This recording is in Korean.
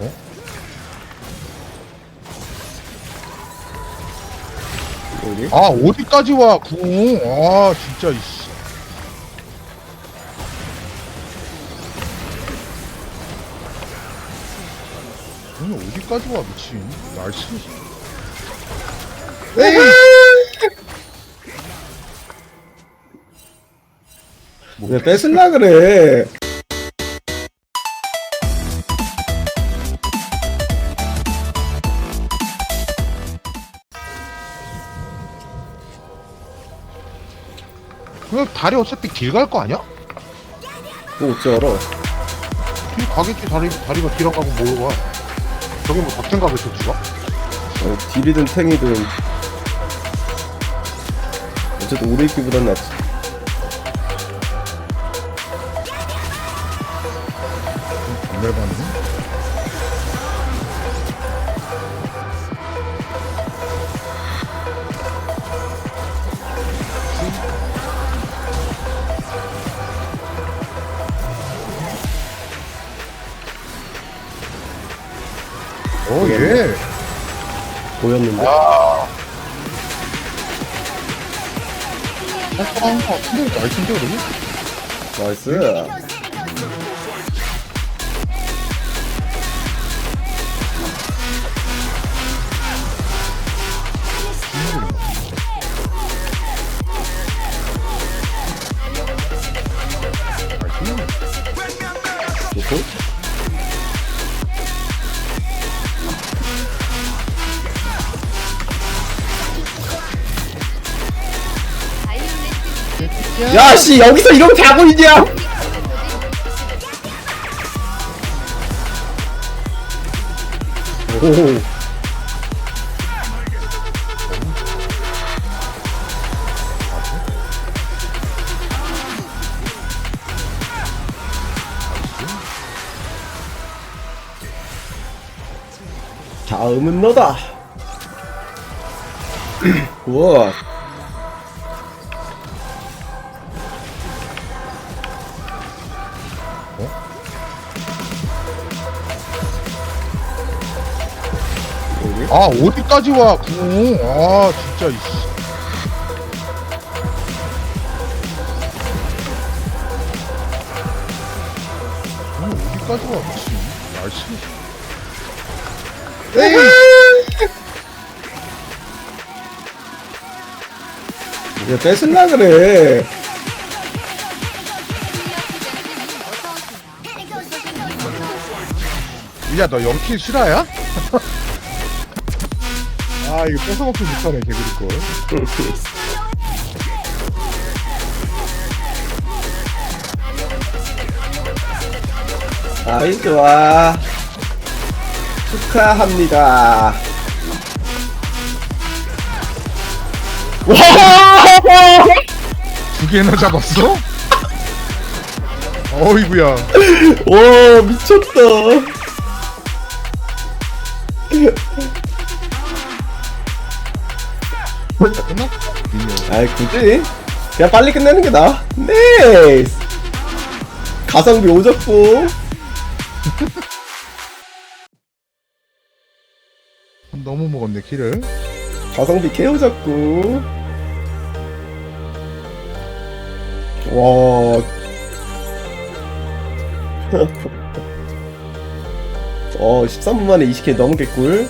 어? 여기? 아 어디까지 와 궁? 아 진짜 이씨. 궁이 어디까지 와 미친. 날씨. 에이. 왜 뺏을라 그래? 그 다리 어차피 길 갈 거 아니야? 뭐 어찌 알아? 길 가겠지 다리 다리가 길 안 가고 뭐로 가? 저게 뭐 덕탱 가겠어 누가? 어, 딜이든 탱이든 어쨌든 오래 있기보단 낫지 안될 봤네. 오, 예. 보였는데 아. 아, 근데 날씬데 그러면? 나이 야씨 여기서 이러면 다 보이냐? 오. 다음은 너다. 우와 여기? 아, 어디까지 와, 궁. 아, 진짜, 이씨. 궁 어디까지 와, 미친. 날씨. 에이! 야 뺏을라 그래 야, 너 영킬 실화야? 아, 이거 뺏어먹기 못하네, 개구리걸. 아이 좋아 축하합니다 와두 개나 잡았어? 어이구야. 와 미쳤다 끝났어? 미녀. 아이 굳이 그냥 빨리 끝내는 게 나아 네이스 가성비 오졌고 너무 먹었네, 키를. 가성비 개오졌고 와 어, 13분 만에 20K 너무 개꿀